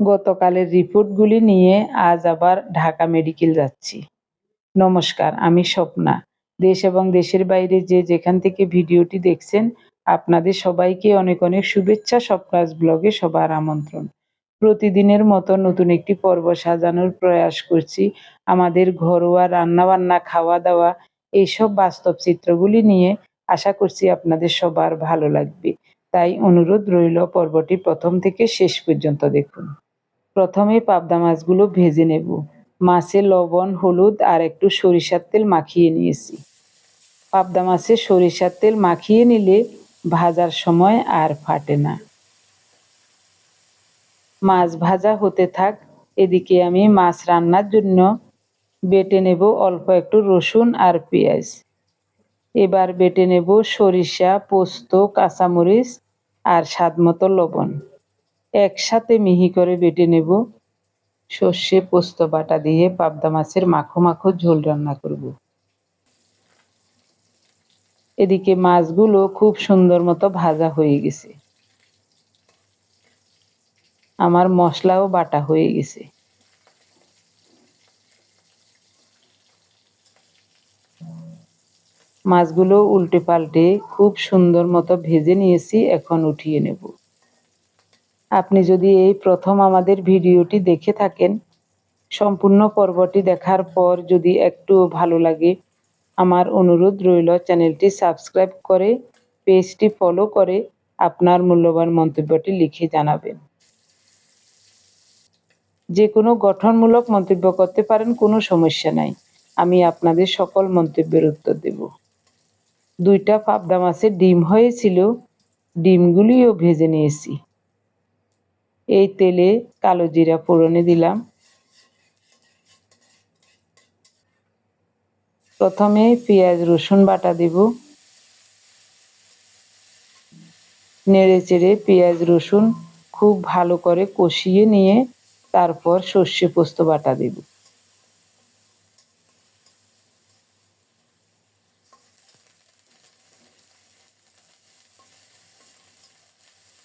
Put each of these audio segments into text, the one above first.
গতকালের রিপোর্টগুলি নিয়ে আজ আবার ঢাকা মেডিকেল যাচ্ছি। নমস্কার, আমি স্বপ্না। দেশ এবং দেশের বাইরে যে যেখান থেকে ভিডিওটি দেখছেন, আপনাদের সবাইকে অনেক অনেক শুভেচ্ছা, স্বপ্নাস ব্লগে সবার আমন্ত্রণ। প্রতিদিনের মতো নতুন একটি পর্ব সাজানোর প্রয়াস করছি। আমাদের ঘরোয়া রান্নাবান্না খাওয়া দাওয়া এইসব বাস্তব চিত্রগুলি নিয়ে আশা করছি আপনাদের সবার ভালো লাগবে। তাই অনুরোধ রইল পর্বটি প্রথম থেকে শেষ পর্যন্ত দেখুন। প্রথমে পাবদা মাছগুলো ভেজে নেব। মাছে লবণ, হলুদ আর একটু সরিষার তেল মাখিয়ে নিয়েছি। পাবদা মাছে সরিষার তেল মাখিয়ে নিলে ভাজার সময় আর ফাটে না। মাছ ভাজা হতে থাক, এদিকে আমি মাছ রান্নার জন্য বেটে নেব অল্প একটু রসুন আর পেঁয়াজ। এবার বেটে নেব সরিষা, পোস্ত, কাঁচামরিচ আর স্বাদ মতো লবণ। একসাথে মিহি করে বেটে নেব। সর্ষে পোস্ত বাটা দিয়ে পাবদা মাছের মাখো মাখো ঝোল রান্না করব। এদিকে মাছগুলো খুব সুন্দর মতো ভাজা হয়ে গেছে। আমার মশলাও বাটা হয়ে গেছে। মাছগুলো উল্টে পাল্টে খুব সুন্দর মতো ভেজে নিয়েছি, এখন উঠিয়ে নেব। আপনি যদি এই প্রথম আমাদের ভিডিওটি দেখে থাকেন, সম্পূর্ণ পর্বটি দেখার পর যদি একটু ভালো লাগে, আমার অনুরোধ রইল চ্যানেলটি সাবস্ক্রাইব করে, পেজটি ফলো করে আপনার মূল্যবান মন্তব্যটি লিখে জানাবেন। যে কোনো গঠনমূলক মন্তব্য করতে পারেন, কোনো সমস্যা নাই। আমি আপনাদের সকল মন্তব্যের উত্তর দেব। দুইটা পাবদা মাছের ডিম হয়েছিল, ডিমগুলিও ভেজে নিয়েছি। এই তেলে কালো জিরা ফোড়নে দিলাম। প্রথমে পেঁয়াজ, রসুন বাটা দেব। নেড়ে চেড়ে পেঁয়াজ, রসুন খুব ভালো করে কষিয়ে নিয়ে তারপর সর্ষে পোস্ত বাটা দেব।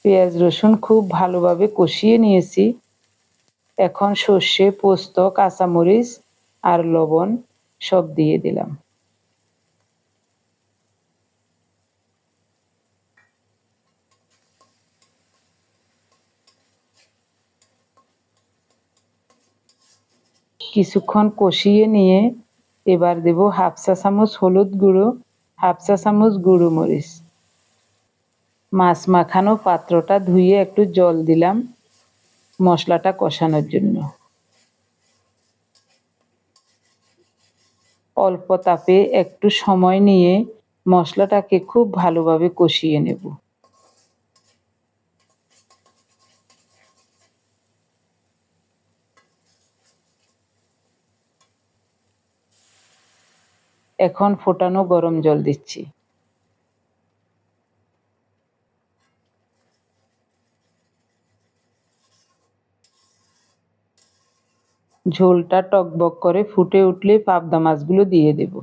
পেঁয়াজ রসুন খুব ভালোভাবে কষিয়ে নিয়েছি। এখন সর্ষে, পোস্ত, কাঁচামরিচ আর লবণ সব দিয়ে দিলাম। কিছুক্ষণ কষিয়ে নিয়ে এবার দেব হাফ চা চামচ হলুদ গুঁড়ো, হাফ চা চামচ গুঁড়ো মরিচ। মাছ মাখানো পাত্রটা ধুয়ে একটু জল দিলাম মশলাটা কষানোর জন্য। অল্প তাপে একটু সময় নিয়ে মশলাটাকে খুব ভালোভাবে কষিয়ে নেব। এখন ফোটানো গরম জল দিচ্ছি। ঝোলটা টকবক করে ফুটে উঠলে পাবদা মাছগুলো দিয়ে দেব।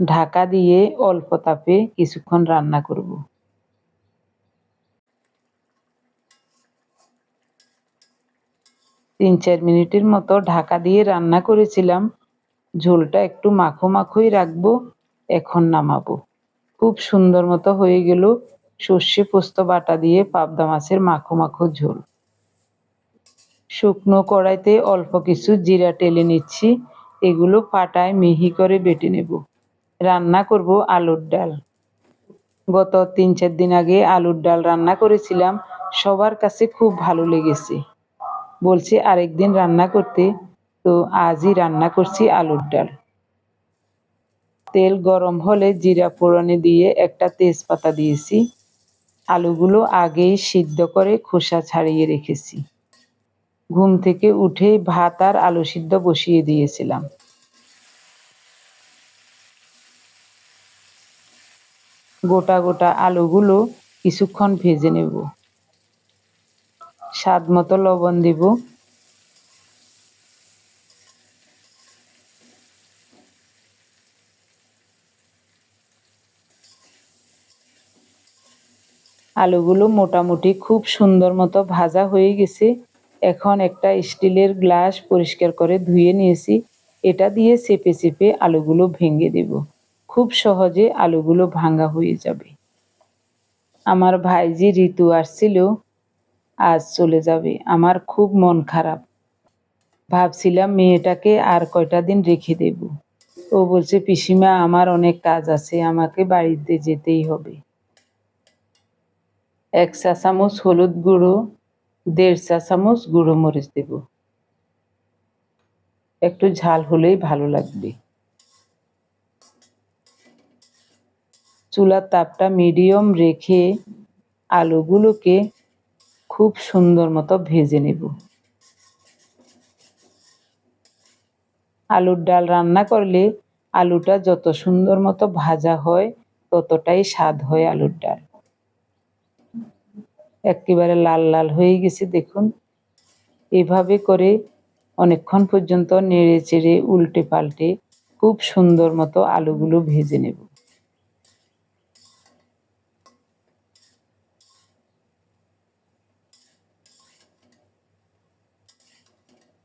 ঢাকা দিয়ে অল্প তাপে কিছুক্ষণ রান্না করব। তিন চার মিনিটের মতো ঢাকা দিয়ে রান্না করেছিলাম। ঝোলটা একটু মাখো মাখোই রাখব, এখন নামাবো। খুব সুন্দর মতো হয়ে গেল সর্ষে পোস্ত বাটা দিয়ে পাবদা মাছের মাখো মাখো ঝোল। শুকনো কড়াইতে অল্প কিছু জিরা টেলে নিচ্ছি, এগুলো পাটায় মিহি করে বেটে নেব। রান্না করব আলুর ডাল। গত তিন চার দিন আগে আলুর ডাল রান্না করেছিলাম, সবার কাছে খুব ভালো লেগেছে। বলছি আরেকদিন রান্না করতে, তো আজই রান্না করছি আলুর ডাল। তেল গরম হলে জিরা ফোড়নে দিয়ে একটা তেজপাতা দিয়েছি। আলুগুলো আগেই সিদ্ধ করে খোসা ছাড়িয়ে রেখেছি। ঘুম থেকে উঠে ভাত আর আলু সিদ্ধ বসিয়ে দিয়েছিলাম। গোটা গোটা আলুগুলো কিছুক্ষণ ভেজে নেব। স্বাদ মতো লবণ দেব। আলুগুলো মোটামুটি খুব সুন্দর মতো ভাজা হয়ে গেছে। এখন একটা স্টিলের গ্লাস পরিষ্কার করে ধুয়ে নিয়েছি। এটা দিয়ে চেপে চেপে আলুগুলো ভেঙে দেব। খুব সহজে আলুগুলো ভাঙা হয়ে যাবে। আমার ভাইজি ঋতু আসছিল, আজ চলে যাবে। আমার খুব মন খারাপ। ভাবছিলাম মেয়েটাকে আর কয়টা দিন রেখে দেব। ও বলছে, পিসিমা, আমার অনেক কাজ আছে। আমাকে বাড়িতে যেতেই হবে। এক চা চামচ হলুদ গুঁড়ো, দেড় চা চামচ গুঁড়ো মরিচ দেব। একটু ঝাল হলেই ভালো লাগবে। চুলার তাপটা মিডিয়াম রেখে আলুগুলোকে খুব সুন্দর মতো ভেজে নেব। আলুর ডাল রান্না করলে আলুটা যত সুন্দর মতো ভাজা হয়, ততটাই স্বাদ হয় আলুর ডাল। একেবারে লাল লাল হয়ে গেছে, দেখুন। এভাবে করে অনেকক্ষণ পর্যন্ত নেড়ে চেড়ে উল্টে পাল্টে খুব সুন্দর মতো আলুগুলো ভেজে নেব।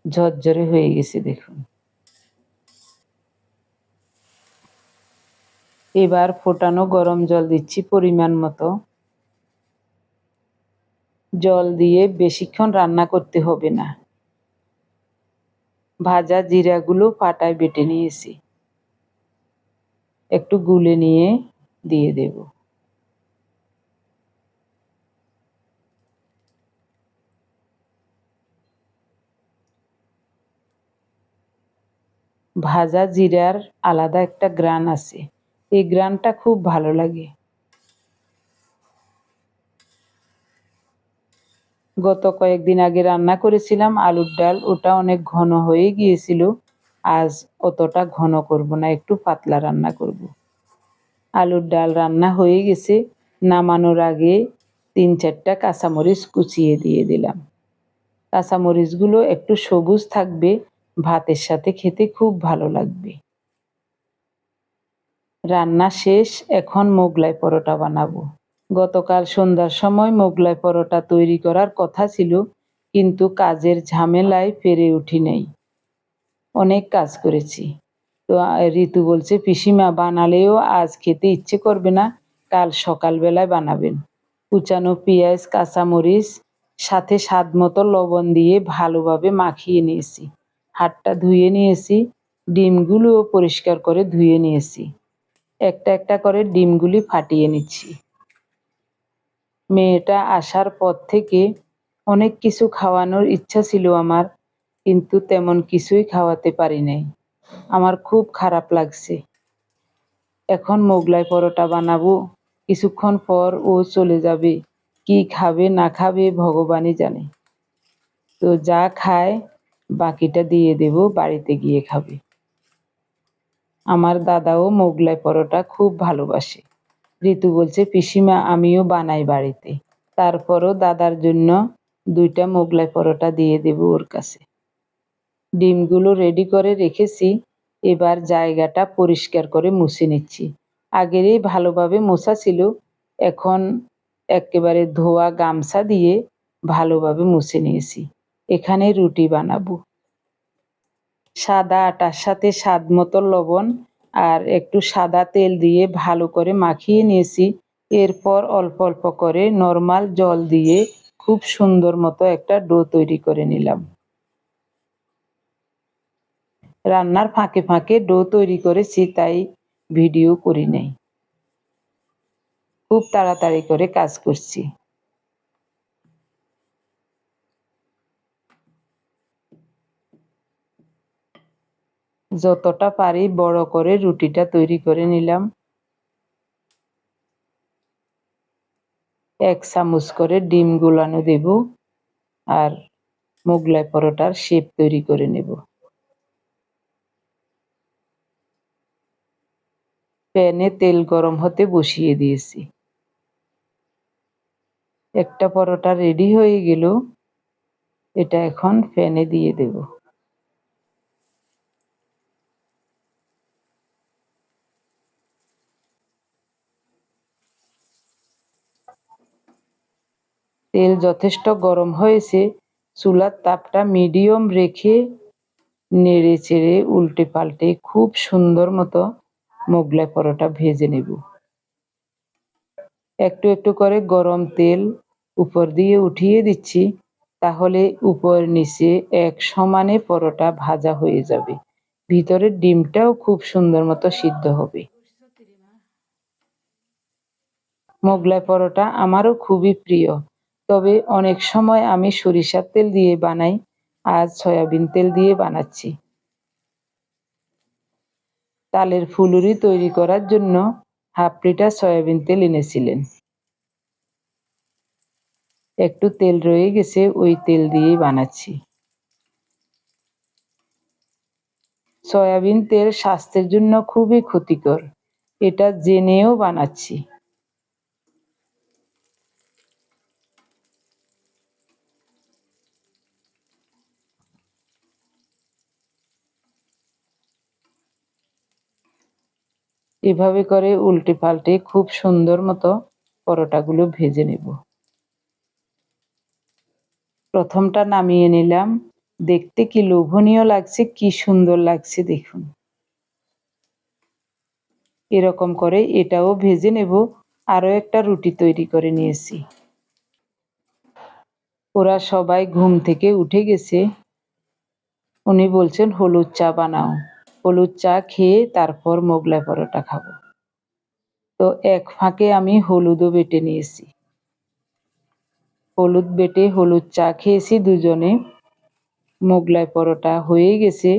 ঝরঝরে হয়ে গেছে, দেখুন। এবার ফোটানো গরম জল দিচ্ছি পরিমাণ মতো। জল দিয়ে বেশিক্ষণ রান্না করতে হবে না। ভাজা জিরাগুলো পাটায় বেটে নিয়েছি। একটু গুলে নিয়ে দিয়ে দেব। ভাজা জিরার আলাদা একটা গ্রান আছে। এই গ্রানটা খুব ভালো লাগে। গত কয়েকদিন আগে রান্না করেছিলাম আলুর ডাল, ওটা অনেক ঘন হয়ে গিয়েছিল। আজ অতটা ঘন করব না, একটু পাতলা রান্না করব। আলুর ডাল রান্না হয়ে গেছে, নামানোর আগে তিন চারটা কাঁচামরিচ কুচিয়ে দিয়ে দিলাম। কাঁচামরিচগুলো একটু সবুজ থাকবে, ভাতের সাথে খেতে খুব ভালো লাগবে। রান্না শেষ, এখন মোগলাই পরোটা বানাবো। গতকাল সন্ধ্যার সময় মোগলাই পরোটা তৈরি করার কথা ছিল, কিন্তু কাজের ঝামেলায় পেরে উঠি নাই। অনেক কাজ করেছি। তো, ঋতু বলছে, পিসিমা বানালেও আজ খেতে ইচ্ছে করবে না, কাল সকালবেলায় বানাবেন। কুচানো পেঁয়াজ, কাঁচামরিচ, সাথে স্বাদ মতো লবণ দিয়ে ভালোভাবে মাখিয়ে নিয়েছি। হাতটা ধুয়ে নিয়েছি, ডিমগুলোও পরিষ্কার করে ধুয়ে নিয়েছি। একটা একটা করে ডিমগুলি ফাটিয়ে নিচ্ছি। মেয়েটা আসার পর থেকে অনেক কিছু খাওয়ানোর ইচ্ছা ছিল আমার, কিন্তু তেমন কিছুই খাওয়াতে পারি নাই। আমার খুব খারাপ লাগছে। এখন মোগলাই পরোটা বানাবো, কিছুক্ষণ পর ও চলে যাবে, কি খাবে না খাবে ভগবানই জানে। তো যা খায়, বাকিটা দিয়ে দেব, বাড়িতে গিয়ে খাবে। আমার দাদাও মোগলাই পরোটা খুব ভালোবাসে। ঋতু বলছে, পিসিমা, আমিও বানাই বাড়িতে। তারপরও দাদার জন্য দুইটা মোগলাই পরোটা দিয়ে দেব ওর কাছে। ডিমগুলো রেডি করে রেখেছি, এবার জায়গাটা পরিষ্কার করে মুছে নিচ্ছি। আগেরই ভালোভাবে মোছা ছিল, এখন একেবারে ধোয়া গামছা দিয়ে ভালোভাবে মুছে নিয়েছি। এখানে রুটি বানাবো। সাদা আটার সাথে স্বাদ মতো লবণ আর একটু সাদা তেল দিয়ে ভালো করে মাখিয়ে নিয়েছি। এরপর অল্প অল্প করে নর্মাল জল দিয়ে খুব সুন্দর মতো একটা ডো তৈরি করে নিলাম। রান্নার ফাঁকে ফাঁকে ডো তৈরি করেছি, তাই ভিডিও করি নাই। খুব তাড়াতাড়ি করে কাজ করছি। যতটা পারি বড় করে রুটিটা তৈরি করে নিলাম। এক চামচ করে ডিম গুলানো দেব আর মোগলাই পরোটার শেপ তৈরি করে নেব। প্যানে তেল গরম হতে বসিয়ে দিয়েছি। একটা পরোটা রেডি হয়ে গেল, এটা এখন প্যানে দিয়ে দেবো। তেল যথেষ্ট গরম হয়েছে, চুলার তাপটা মিডিয়াম রেখে নেড়ে চেড়ে উল্টে পাল্টে খুব সুন্দর মতো মোগলাই পরোটা ভেজে নেব। একটু একটু করে গরম তেল উপর দিয়ে উঠিয়ে দিচ্ছি, তাহলে উপর নিচে এক সমানে পরোটা ভাজা হয়ে যাবে। ভিতরের ডিমটাও খুব সুন্দর মতো সিদ্ধ হবে। মোগলাই পরোটা আমারও খুবই প্রিয়। তবে অনেক সময় আমি সরিষার তেল দিয়ে বানাই আজ সয়াবিন তেল দিয়ে বানাচ্ছি। তালের ফুলুরি তৈরি করার জন্য হাফ লিটার সয়াবিন তেল এনেছিলেন। একটু তেল রয়ে গেছে, ওই তেল দিয়েই বানাচ্ছি। সয়াবিন তেল স্বাস্থ্যের জন্য খুবই ক্ষতিকর, এটা জেনেও বানাচ্ছি। এভাবে করে উল্টে পাল্টে খুব সুন্দর মতো পরোটাগুলো ভেজে নেব। প্রথমটা নামিয়ে নিলাম। দেখতে কি লোভনীয় লাগছে, কি সুন্দর লাগছে দেখুন। এরকম করে এটাও ভেজে নেব। আরও একটা রুটি তৈরি করে নিয়েছি। ওরা সবাই ঘুম থেকে উঠে গেছে। উনি বলছেন, হলুদ চা বানাও। হলুদ চা খেয়ে তারপর মোগলাই পরোটা খাব। তো এক ফাঁকে আমি হলুদও বেটে নিয়েছি। হলুদ বেটে হলুদ চা খেয়েছি, দুজনে। মোগলাই পরোটা হয়ে গেছে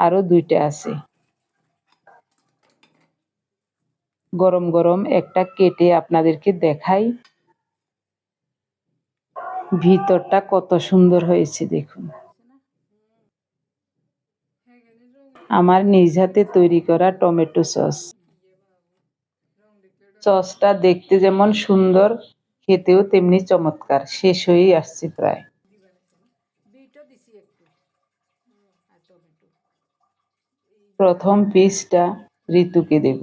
আরও দুইটা আছে। গরম গরম একটা কেটে আপনাদেরকে দেখাই। ভিতরটা কত সুন্দর হয়েছে দেখুন। আমার নিজ হাতে তৈরি করা টমেটো সস। সসটা দেখতে যেমন সুন্দর, খেতেও তেমনি চমৎকার, শেষ হয়েই আসছে প্রায়। প্রথম পিসটা ঋতুকে দেব।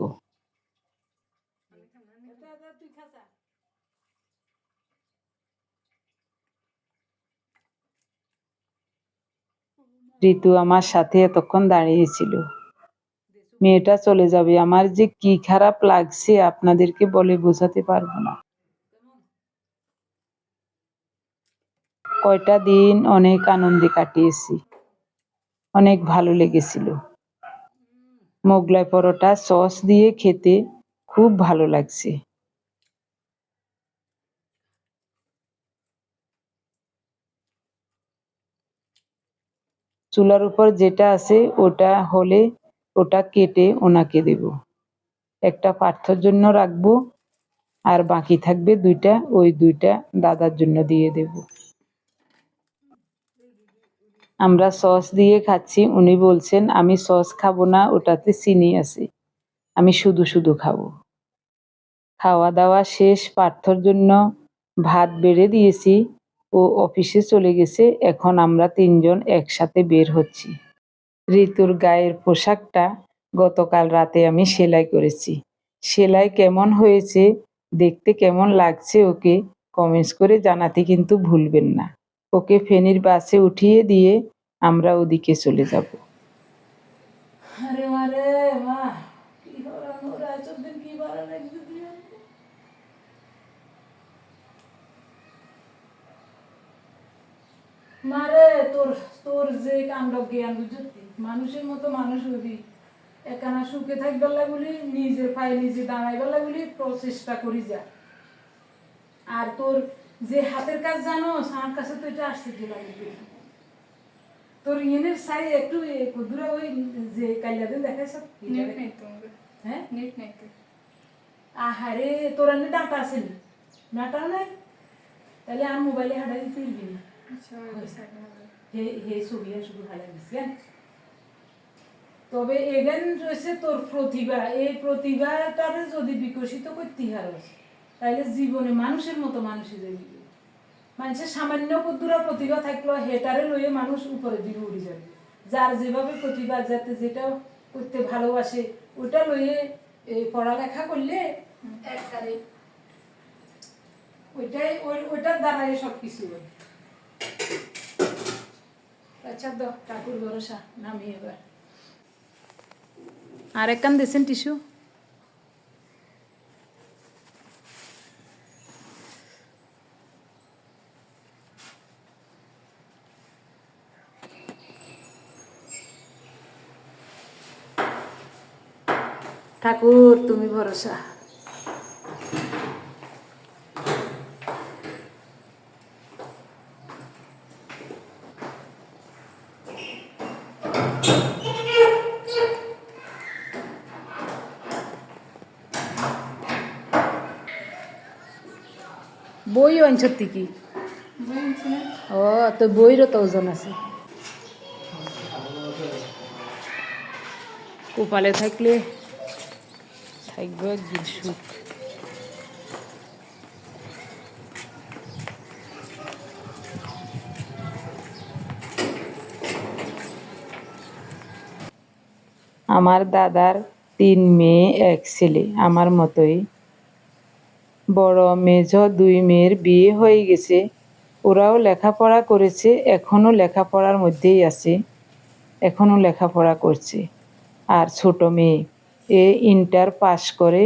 ঋতু আমার সাথে এতক্ষণ দাঁড়িয়েছিল। মেয়েটা চলে যাবে। আমার যে কি খারাপ লাগছে আপনাদেরকে বলে বোঝাতে পারব না। কয়টা দিন অনেক আনন্দে কাটিয়েছি। অনেক ভালো লেগেছিল। মোগলাই পরোটা, সস দিয়ে খেতে খুব ভালো লাগছে। চুলার উপর যেটা আছে ওটা হলে ওটা কেটে ওনাকে দেব। একটা পার্থর জন্য রাখব আর বাকি থাকবে দুইটা, ওই দুইটা দাদার জন্য দিয়ে দেব। আমরা সস দিয়ে খাচ্ছি, উনি বলছেন, আমি সস খাব না, ওটাতে চিনি আছে। আমি শুধু শুধু খাব। খাওয়া দাওয়া শেষ, পার্থর জন্য ভাত বেড়ে দিয়েছি। ও অফিসে চলে গেছে। এখন আমরা তিনজন একসাথে বের হচ্ছি। ঋতুর গায়ের পোশাকটা গতকাল রাতে আমি সেলাই করেছি। সেলাই কেমন হয়েছে, দেখতে কেমন লাগছে ওকে কমেন্টস করে জানাতে কিন্তু ভুলবেন না। ওকে ফেনীর বাসে উঠিয়ে দিয়ে আমরা ওদিকে চলে যাব। আরে মারে মা কি হরানো রাজর দিন কি বারা লাগছে দিয়ে মারে তোর তোর যে কাণ্ড জ্ঞান বুঝতি মানুষের মতো মানুষ হবি। একানা সুখে থাকবার বলি নিজের পায়ে নিজে দাঁড়াইবার বলি প্রচেষ্টা করি যা। আর তোর যে হাতের কাজ জানো আমার কাছে তো এটা আসতে লাগবে তোর ইয়েনের সাই একটু দূরে ওই যে কাইলা দিন দেখাইছ হ্যাঁ? নেট নাই আহারে তোর এমনি ডাটা আছে নি ডাটা নাই তাহলে আর মোবাইলে হাঁটা দিতে না। হে হে শুধু হালা দিচ্ছেন তবে এগেন রয়েছে তোর প্রতিভা। এই প্রতিভাটারে যদি বিকশিত করতে হারস তাহলে জীবনে মানুষের মতো মানুষই যাবি মানুষের সামান্য কদ্দুরা প্রতিভা থাকল হেটারে লইয়ে মানুষ উপরে দিকে উড়ে যাবে। যার যেভাবে প্রতিভা যাতে যেটা করতে ভালোবাসে ওটা লইয়ে এই পড়ালেখা করলে একবারে। ওইটাই ওই ওইটার দ্বারাই সব কিছু হয়। আচ্ছা দ ঠাকুর ভরসা নামি এবার আর একখান দিয়েছেন টিস্যু ঠাকুর তুমি ভরসা বই আনছত্তি কি? ও, তো বইরও তো ওজন আছে। কপালে থাকলে থাকবে একদিন সুখ আমার দাদার তিন মেয়ে, এক ছেলে। আমার মতোই বড় মেজ দুই মেয়ের বিয়ে হয়ে গেছে। ওরাও লেখাপড়া করেছে, এখনও লেখাপড়ার মধ্যেই আছে। এখনও লেখাপড়া করছে। আর ছোট মেয়ে, এ ইন্টার পাস করে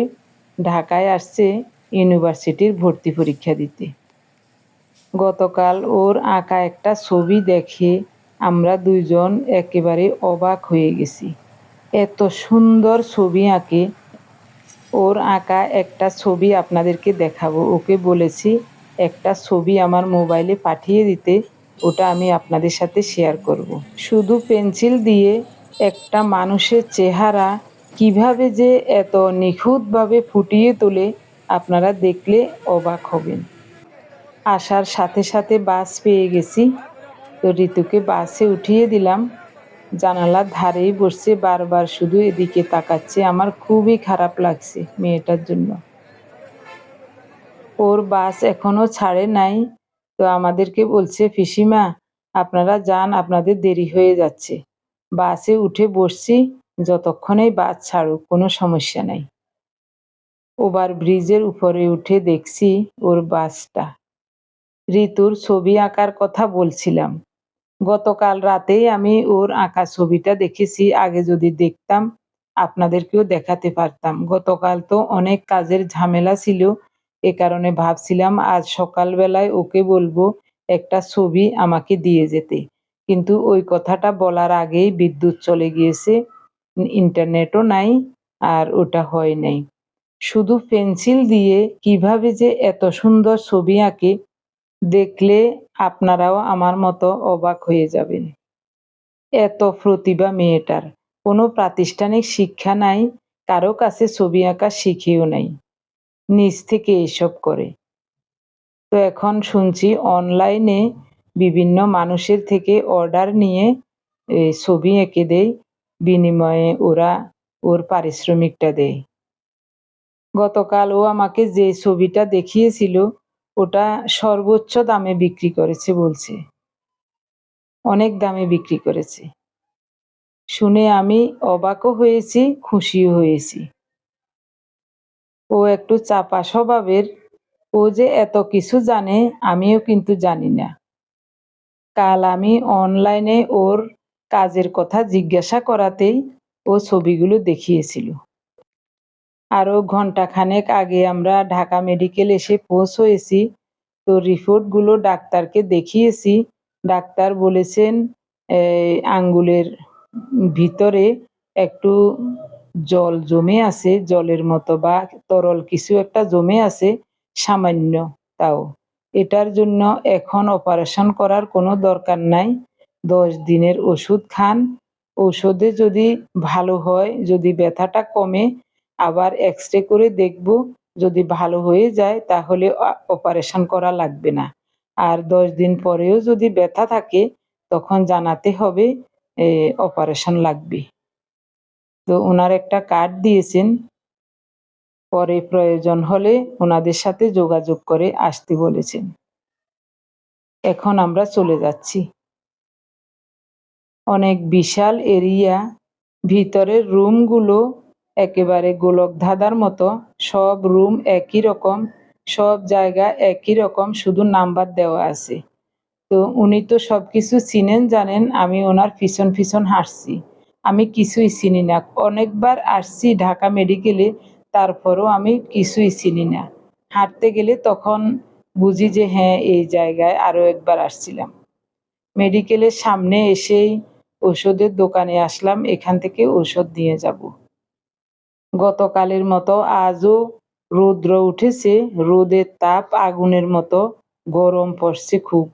ঢাকায় আসছে ইউনিভার্সিটির ভর্তি পরীক্ষা দিতে। গতকাল ওর আঁকা একটা ছবি দেখে আমরা দুইজন একেবারে অবাক হয়ে গেছি। এত সুন্দর ছবি আঁকে ওর আঁকা একটা ছবি আপনাদেরকে দেখাবো। ওকে বলেছি, একটা ছবি আমার মোবাইলে পাঠিয়ে দিতে, ওটা আমি আপনাদের সাথে শেয়ার করব। শুধু পেন্সিল দিয়ে একটা মানুষের চেহারা কীভাবে যে এত নিখুঁতভাবে ফুটিয়ে তোলে, আপনারা দেখলে অবাক হবেন। আসার সাথে সাথে বাস পেয়ে গেছি। তো ঋতুকে বাসে উঠিয়ে দিলাম। জানালার ধারেই বসছে, বারবার শুধু এদিকে তাকাচ্ছে। আমার খুবই খারাপ লাগছে মেয়েটার জন্য। ওর বাস এখনও ছাড়ে নাই। তো আমাদেরকে বলছে পিসিমা আপনারা যান, আপনাদের দেরি হয়ে যাচ্ছে। বাসে উঠে বসছি যতক্ষণেই বাস ছাড়ুক, কোনো সমস্যা নাই। ওভার ব্রিজের উপরে উঠে দেখছি ওর বাসটা। ঋতুর ছবি আঁকার কথা বলছিলাম। গতকাল রাতেই আমি ওর আঁকা ছবিটা দেখেছি, আগে যদি দেখতাম আপনাদেরকেও দেখাতে পারতাম। গতকাল তো অনেক কাজের ঝামেলা ছিল, এ কারণে ভাবছিলাম আজ সকালবেলায় ওকে বলব একটা ছবি আমাকে দিয়ে যেতে। কিন্তু ওই কথাটা বলার আগেই বিদ্যুৎ চলে গিয়েছে, ইন্টারনেটও নাই আর ওটা হয় নাই। শুধু পেন্সিল দিয়ে কীভাবে যে এত সুন্দর ছবি আঁকে, দেখলে আপনারাও আমার মতো অবাক হয়ে যাবেন। এত প্রতিভা মেয়েটার। কোনো প্রাতিষ্ঠানিক শিক্ষা নাই, কারও কাছে ছবি আঁকা শিখেও নাই। নিজ থেকে এসব করে। তো এখন শুনছি অনলাইনে বিভিন্ন মানুষের থেকে অর্ডার নিয়ে ছবি এঁকে দেয়। বিনিময়ে ওরা ওর পারিশ্রমিকটা দেয়। গতকাল ও আমাকে যে ছবিটা দেখিয়েছিল ওটা সর্বোচ্চ দামে বিক্রি করেছে বলছে। অনেক দামে বিক্রি করেছে। শুনে আমি অবাকও হয়েছি, খুশিও হয়েছি। ও একটু চাপা স্বভাবের, ও যে এত কিছু জানে আমিও কিন্তু জানি না। কাল আমি অনলাইনে ওর কাজের কথা জিজ্ঞাসা করাতেই ও ছবিগুলো দেখিয়েছিল। আরও ঘন্টাখানেক আগে আমরা ঢাকা মেডিকেল এসে পৌঁছেছি তো রিপোর্টগুলো ডাক্তারকে দেখিয়েছি। ডাক্তার বলেছেন আঙ্গুলের ভিতরে একটু জল জমে আছে, জলের মতো বা তরল কিছু একটা জমে আছে, সামান্য তাও। এটার জন্য এখন অপারেশন করার কোনো দরকার নাই। দশ দিনের ওষুধ খান। ঔষধে যদি ভালো হয়, যদি ব্যথাটা কমে আবার এক্স রে করে দেখব, যদি ভালো হয়ে যায় তাহলে অপারেশন করা লাগবে না। আর দশ দিন পরেও যদি ব্যথা থাকে, তখন জানাতে হবে অপারেশন লাগবে। তো ওনার একটা কার্ড দিয়েছেন। পরে প্রয়োজন হলে ওনাদের সাথে যোগাযোগ করে আসতে বলেছেন। এখন আমরা চলে যাচ্ছি। অনেক বিশাল এরিয়া, ভিতরের রুমগুলো একেবারে গোলক ধাঁধার মতো, সব রুম একই রকম, সব জায়গা একই রকম, শুধু নাম্বার দেওয়া আছে। তো উনি তো সব কিছু চিনেন, জানেন, আমি ওনার পিছন পিছন হাঁটছি। আমি কিছুই চিনি না। অনেকবার আসছি ঢাকা মেডিকেলে, তারপরও আমি কিছুই চিনি না। হাঁটতে গেলে তখন বুঝি যে হ্যাঁ এই জায়গায় আরও একবার আসছিলাম। মেডিকেলের সামনে এসেই ওষুধের দোকানে আসলাম, এখান থেকে ওষুধ নিয়ে যাব। গতকালের মতো আজও রৌদ্র উঠেছে। রোদের তাপ আগুনের মতো গরম পড়ছে খুব।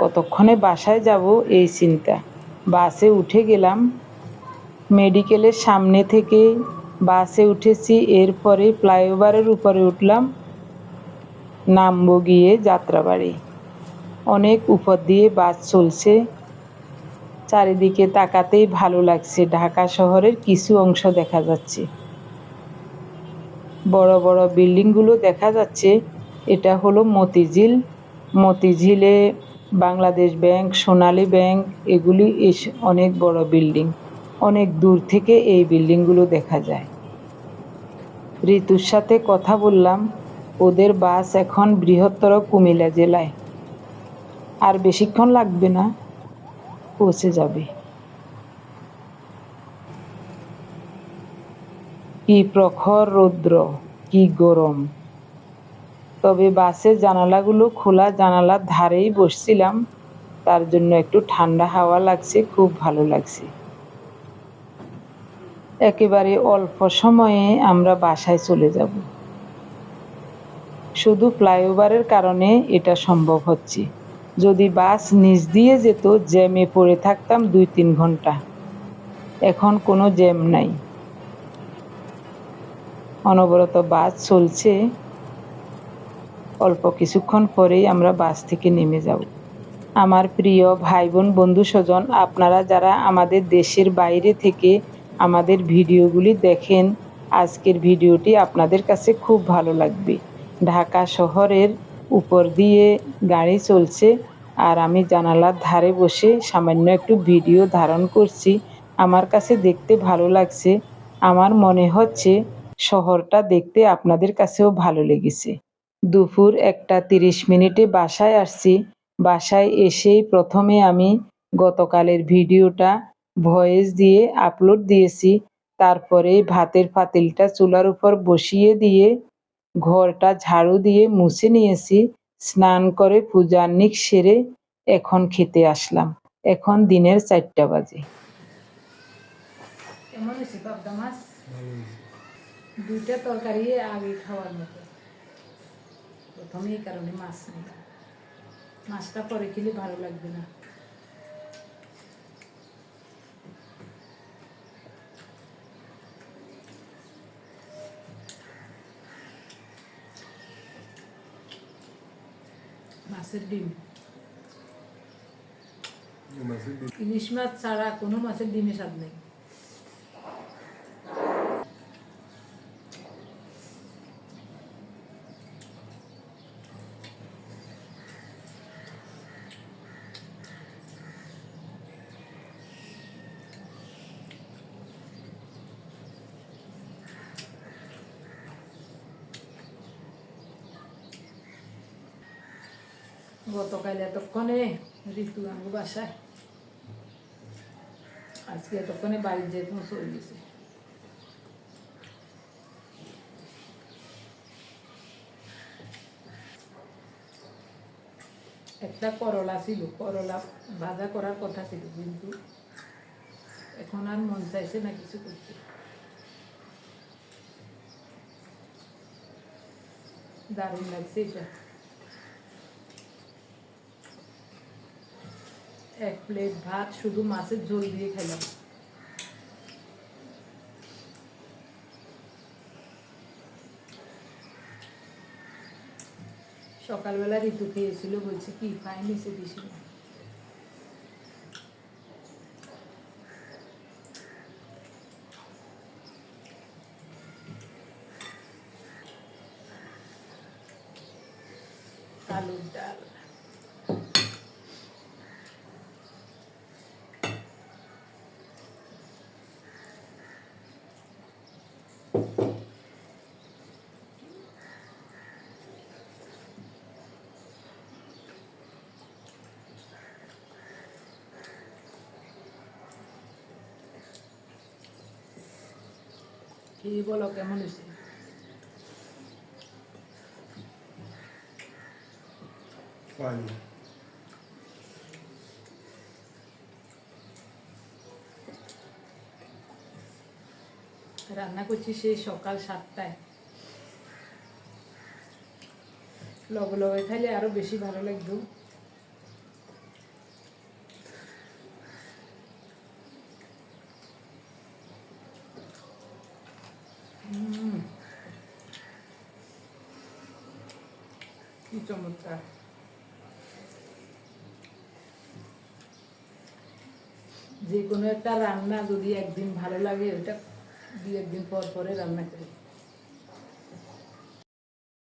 কতক্ষণে বাসায় যাব এই চিন্তা। বাসে উঠে গেলাম। মেডিকেলের সামনে থেকে বাসে উঠেছি। এরপরে ফ্লাইওভারের উপরে উঠলাম। নামবো গিয়ে যাত্রাবাড়ি। অনেক উপর দিয়ে বাস চলছে। চারিদিকে তাকাতেই ভালো লাগছে। ঢাকা শহরের কিছু অংশ দেখা যাচ্ছে। বড় বড় বিল্ডিংগুলো দেখা যাচ্ছে। এটা হলো মতিঝিল। মতিঝিলে বাংলাদেশ ব্যাংক, সোনালী ব্যাংক, এগুলি অনেক বড় বিল্ডিং। অনেক দূর থেকে এই বিল্ডিংগুলো দেখা যায়। ঋতুর সাথে কথা বললাম। ওদের বাস এখন বৃহত্তর কুমিল্লা জেলায়। আর বেশিক্ষণ লাগবে না। পৌঁছে যাবে। কি প্রখর রৌদ্র, কি গরম। তবে বাসের জানালাগুলো খোলা জানালার ধারেই বসছিলাম। তার জন্য একটু ঠান্ডা হাওয়া লাগছে, খুব ভালো লাগছে। একেবারে অল্প সময়ে আমরা বাসায় চলে যাব। শুধু ফ্লাইওভারের কারণে এটা সম্ভব হচ্ছে। যদি বাস নিচ দিয়ে যেত, জ্যামে পড়ে থাকতাম দুই তিন ঘণ্টা। এখন কোনো জ্যাম নাই। অনবরত বাস চলছে। অল্প কিছুক্ষণ পরেই আমরা বাস থেকে নেমে যাব। আমার প্রিয় ভাই বোন বন্ধু স্বজন, আপনারা যারা আমাদের দেশের বাইরে থেকে আমাদের ভিডিওগুলি দেখেন, আজকের ভিডিওটি আপনাদের কাছে খুব ভালো লাগবে। ঢাকা শহরের উপর দিয়ে গাড়ি চলছে। আর আমি জানালার ধারে বসে সামান্য একটু ভিডিও ধারণ করছি। আমার কাছে দেখতে ভালো লাগছে। আমার মনে হচ্ছে শহরটা দেখতে আপনাদের কাছেও ভালো লেগেছে। দুপুর একটা তিরিশ মিনিটে বাসায় আসছি। বাসায় এসেই প্রথমে আমি গতকালের ভিডিওটা ভয়েস দিয়ে আপলোড দিয়েছি। তারপরে ভাতের পাতিলটা চুলার উপর বসিয়ে দিয়ে ঘরটা ঝাড়ু দিয়ে মুছে নিয়েছি, স্নান করে পূজান্নিক সেরে এখন খেতে আসলাম। এখন দিনের চারটা বাজে। দুইটা তরকারি আগে খাওয়ার মতো। প্রথমে এই কারণে মাছ নেই। মাছটা পরে খেলে ভালো লাগবে না। মাছের ডিম। ইলিশ মাছ ছাড়া কোনো মাছের ডিমে স্বাদ নেই। গতকাল এতক্ষণে ঋতু আমার বাসায় আজকে এতক্ষণে বাড়ির যে পৌঁছে গেছে। একটা করলা ছিল, করলা ভাজা করার কথা ছিল, কিন্তু এখন আর মন চাইছে না কিছু করতে। দারুণ লাগছে এটা। এক প্লেট ভাত, শুধু মাছের ঝোল দিয়ে খেলাম। সকালবেলা ঋতু খেয়েছিল, বলছে, কি পাইনি সে দিস না আলুর ডাল। Y coloquemos lucía. Vale. রান্না করছি সেই সকাল সাতটায় লগে লগে খাইলে আরও বেশি ভালো লাগতো। কি চমৎকার যে কোনো একটা রান্না যদি একদিন ভালো লাগে ওটা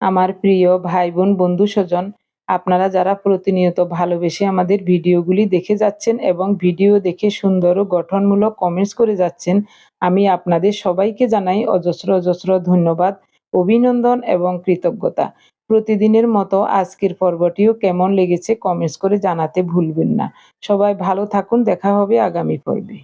আমার প্রিয় ভাই বোন বন্ধু, স্বজন, আপনারা যারা প্রতিনিয়ত ভালোবেসে আমাদের ভিডিওগুলি দেখে যাচ্ছেন এবং ভিডিও দেখে সুন্দর ও গঠনমূলক কমেন্টস করে যাচ্ছেন, আমি আপনাদের সবাইকে জানাই অজস্র অজস্র ধন্যবাদ, অভিনন্দন এবং কৃতজ্ঞতা। প্রতিদিনের মতো আজকের পর্বটিও কেমন লেগেছে কমেন্টস করে জানাতে ভুলবেন না। সবাই ভালো থাকুন, দেখা হবে আগামী পর্বে।